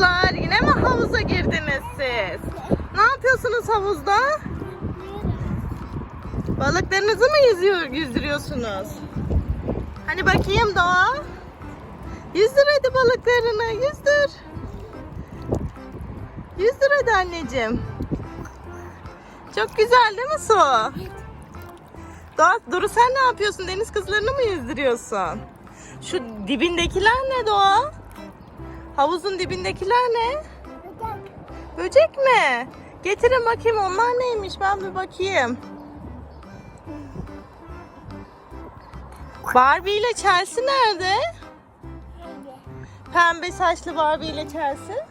Kızlar yine mi havuza girdiniz siz? Ne yapıyorsunuz havuzda? Balıklarınızı mı yüzüyor, yüzdürüyorsunuz? Hani bakayım Doğa. Yüzdür hadi balıklarını yüzdür. Yüzdür hadi anneciğim. Çok güzel değil mi su? Doğa, Duru sen ne yapıyorsun? Deniz kızlarını mı yüzdürüyorsun? Şu dibindekiler ne Doğa? Havuzun dibindekiler ne? Böcek mi? Getirin bakayım onlar neymiş ben bir bakayım. Barbie ile Chelsea nerede? Pembe saçlı Barbie ile Chelsea.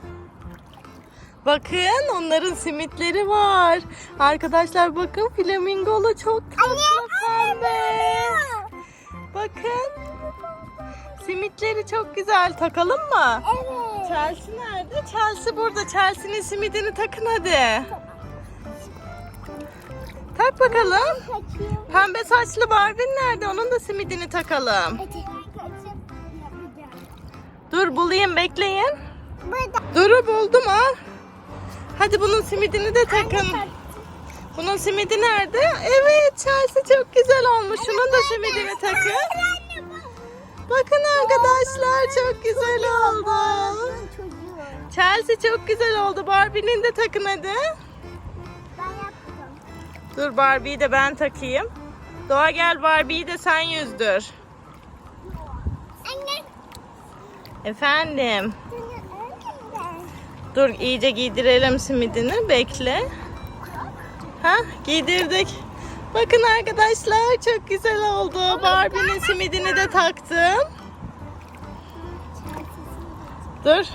Bakın onların simitleri var. Arkadaşlar bakın flamingolu çok tatlı pembe. Bakın. Simitleri çok güzel. Takalım mı? Evet. Chelsea nerede? Chelsea burada. Chelsea'nin simidini takın hadi. Tak bakalım. Pembe saçlı Barbie nerede? Onun da simidini takalım. Dur bulayım bekleyin. Duru buldum al. Hadi bunun simidini de takın. Bunun simidi nerede? Evet Chelsea çok güzel olmuş. Şunun da simidini takın. Bakın arkadaşlar çok güzel oldu. Chelsea çok güzel oldu. Barbie'nin de takın hadi. Ben yaptım. Dur Barbie'yi de ben takayım. Doğa gel Barbie'yi de sen yüzdür. Anne. Efendim. Dur iyice giydirelim simidini. Bekle. Ha giydirdik. Bakın arkadaşlar çok güzel oldu. Barbie'nin simidini de taktım. Dur.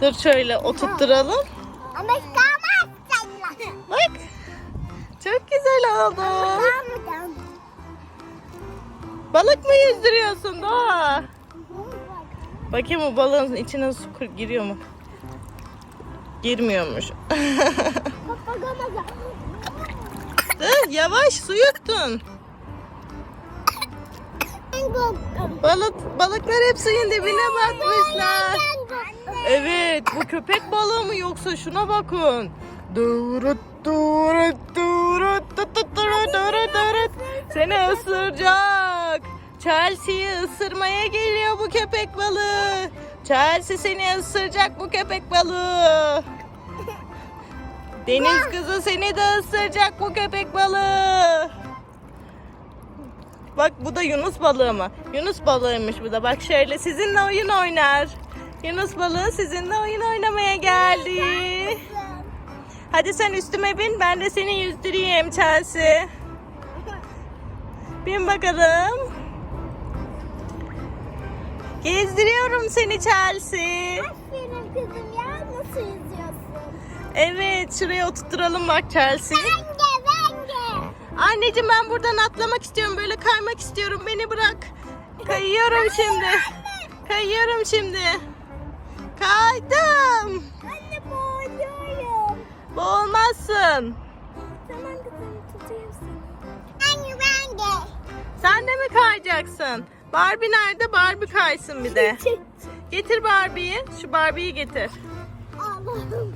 Dur şöyle oturtturalım. Bak. Çok güzel oldu. Balık mı yüzdürüyorsun Doğa? Bakayım o balığın içine su giriyor mu? Girmiyormuş. Dur yavaş su yuttun. Balık, balıklar hep suyun dibine batmışlar. Evet bu köpek balığı mı yoksa şuna bakın. Durut durut durut durut durut durut. Seni ısıracak. Chelsea'yi ısırmaya geliyor bu köpek balığı. Chelsea seni ısıracak bu köpek balığı. Deniz kızı seni de ısıracak bu köpek balığı. Bak bu da Yunus balığı mı? Yunus balığıymış bu da. Bak şöyle sizinle oyun oynar. Yunus balığı sizinle oyun oynamaya geldi. Hadi sen üstüme bin ben de seni yüzdüreyim Chelsea. Bin bakalım. Gezdiriyorum seni Chelsea. Aferin kızım ya nasıl yüzüyorsun? Evet şuraya oturtturalım bak Chelsea. Bence bence. Anneciğim ben buradan atlamak istiyorum. Böyle kaymak istiyorum. Beni bırak. Kayıyorum şimdi. Kayıyorum şimdi. Kaydım. Anne boğuluyorum. Boğulmazsın. Tamam kızım tutayım seni. Anne ben de. Sen de mi kayacaksın? Barbie nerede? Barbie kaysın bir de. Getir Barbie'yi. Şu Barbie'yi getir. Allah'ım.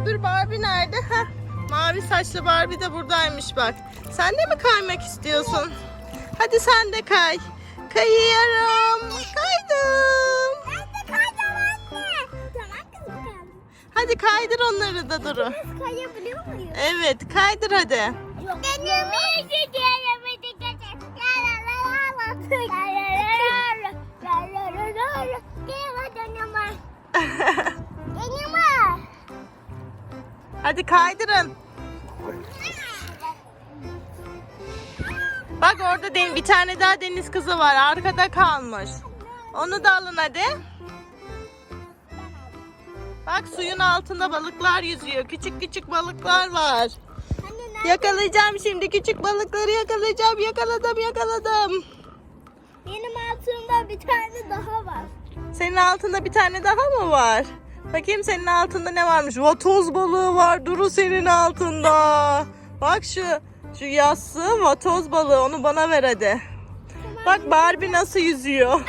Öbür Barbie nerede? Heh. Mavi saçlı Barbie de buradaymış bak. Sen de mi kaymak istiyorsun? Hadi sen de kay. Kayıyorum. Kaydım. Ben de kayacağım anne. Tamam kızım. Hadi kaydır onları da Duru. Biz kayabiliyor muyuz? Evet kaydır hadi. Yok. Benim işi hadi kaydırın. Bak orada den- bir tane daha deniz kızı var. Arkada kalmış. Onu da alın hadi. Bak suyun altında balıklar yüzüyor. Küçük küçük balıklar var. Yakalayacağım şimdi küçük balıkları yakalayacağım. Yakaladım yakaladım. Benim altımda bir tane daha var. Senin altında bir tane daha mı var? Bakayım senin altında ne varmış? Vatoz balığı var. Duru senin altında. Bak şu şu yassı vatoz balığı. Onu bana ver hadi. Bak Barbie nasıl yüzüyor.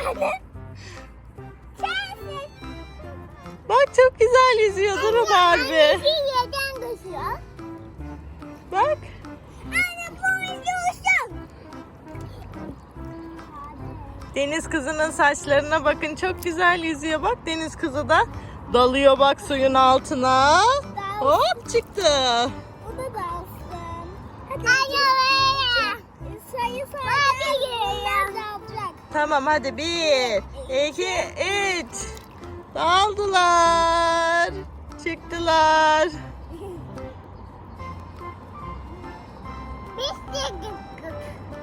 Bak çok güzel yüzüyor Duru Barbie. Bak. Deniz kızının saçlarına bakın çok güzel yüzüyor. Bak deniz kızı da dalıyor bak suyun altına. Hop çıktı. Bu da dalsın. Hadi. Sayı sayı. Tamam hadi bir, iki, üç. Daldılar. Çıktılar. Biz de gittik.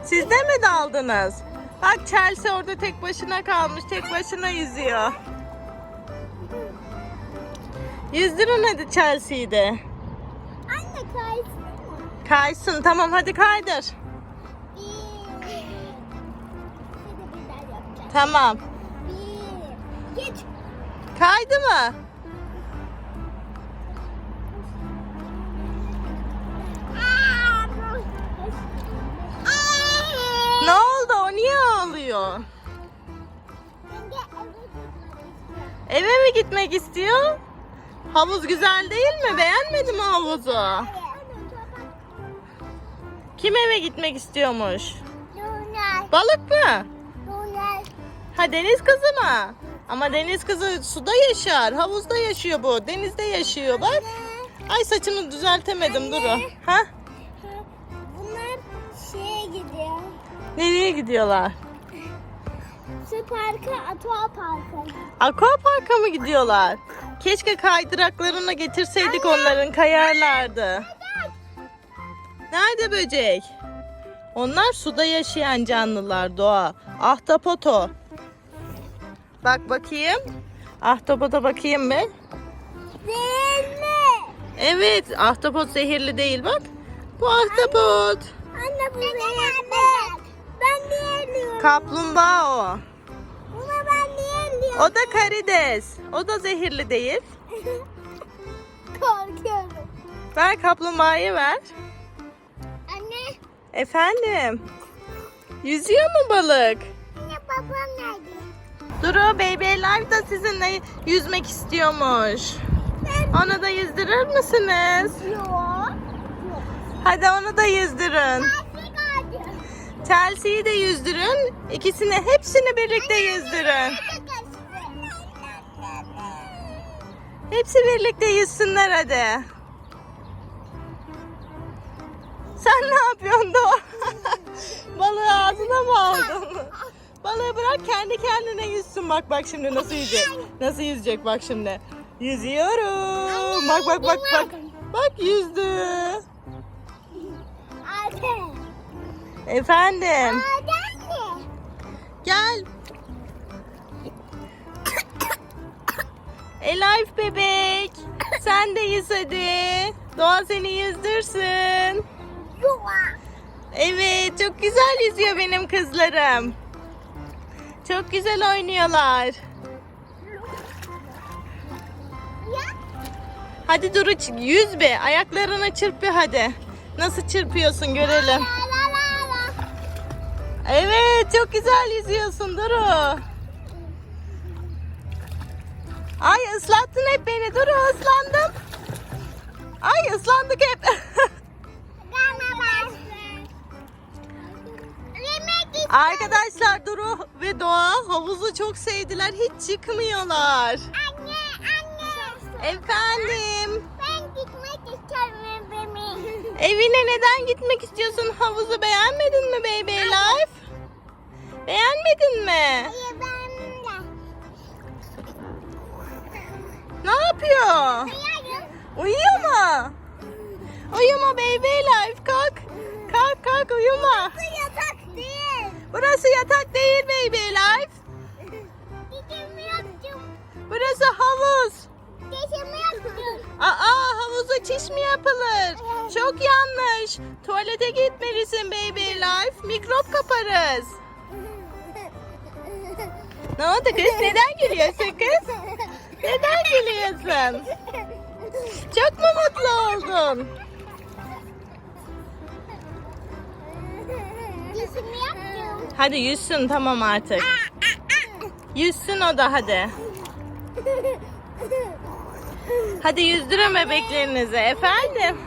Siz de mi daldınız? Bak Chelsea orada tek başına kalmış. Tek başına yüzüyor. Yüzdürün hadi Chelsea'yi de. Anne kaysın mı? Kaysın. Tamam hadi kaydır. Bir. Yapacağız. Tamam. Bir. Geç. Kaydı mı? Ne oldu? O niye ağlıyor? Eve mi gitmek istiyor? Havuz güzel değil mi? Beğenmedi mi havuzu? Anne, Kim eve gitmek istiyormuş? Lunar. Balık mı? Lunar. Ha deniz kızı mı? Ama deniz kızı suda yaşar. Havuzda yaşıyor bu. Denizde yaşıyor bak. Ay saçını düzeltemedim Duru. Ha? Bunlar şeye gidiyor. Nereye gidiyorlar? Su parkı, aqua parkı. Aqua parka mı gidiyorlar? Keşke kaydıraklarını getirseydik onların kayarlardı. Nerede böcek? Onlar suda yaşayan canlılar doğa. Ahtapoto. Bak bakayım. Ahtapota bakayım mı? Mi? Evet, ahtapot zehirli değil bak. Bu ahtapot. Anne bu zehirli. Ben diğerliyorum. Kaplumbağa o. Ben. O da karides. O da zehirli değil. Korkuyorum. Ver kaplumbağayı ver. Anne. Efendim. Yüzüyor mu balık? Anne babam nerede? Duru Baby Life da sizinle yüzmek istiyormuş. Onu da yüzdürür müsünüz? Yok. Hadi onu da yüzdürün. Chelsea'yi de yüzdürün. İkisini hepsini birlikte yüzdürün. Hepsi birlikte yüzsünler hadi. Sen ne yapıyorsun Doğa? Balığı ağzına mı aldın? Balığı bırak kendi kendine yüzsün. Bak bak şimdi nasıl yüzecek. Nasıl yüzecek bak şimdi. Yüzüyorum. Bak bak bak bak. Bak yüzdü. Efendim. Gel. Elif bebek. Sen de yüz hadi. Doğa seni yüzdürsün. Evet çok güzel yüzüyor benim kızlarım. Çok güzel oynuyorlar. Hadi Duru yüz be. Ayaklarını çırp bir hadi. Nasıl çırpıyorsun görelim. Evet çok güzel yüzüyorsun Duru. Ay ıslattın hep beni Duru ıslandım. Ay ıslandık hep. Arkadaşlar Duru ve Doğa havuzu çok sevdiler. Hiç çıkmıyorlar. Anne, anne. Efendim. Ben gitmek istiyorum evime. Evine neden gitmek istiyorsun? Havuzu beğenmedin mi Baby Life? Beğenmedin mi? Hayır Hayır. Uyuyor mu? Uyuma Baby Life kalk. Kalk kalk uyuma. Bu yatak değil. Burası yatak değil Baby Life. Burası havuz. Aa havuza çiş mi yapılır? Çok yanlış. Tuvalete gitmelisin Baby Life. Mikrop kaparız. Ne oldu kız? Neden gülüyorsun kız? Neden gülüyorsun? Çok mu mutlu oldun? Hadi yüzsün tamam artık. Yüzsün o da hadi. Hadi yüzdürün bebeklerinizi efendim.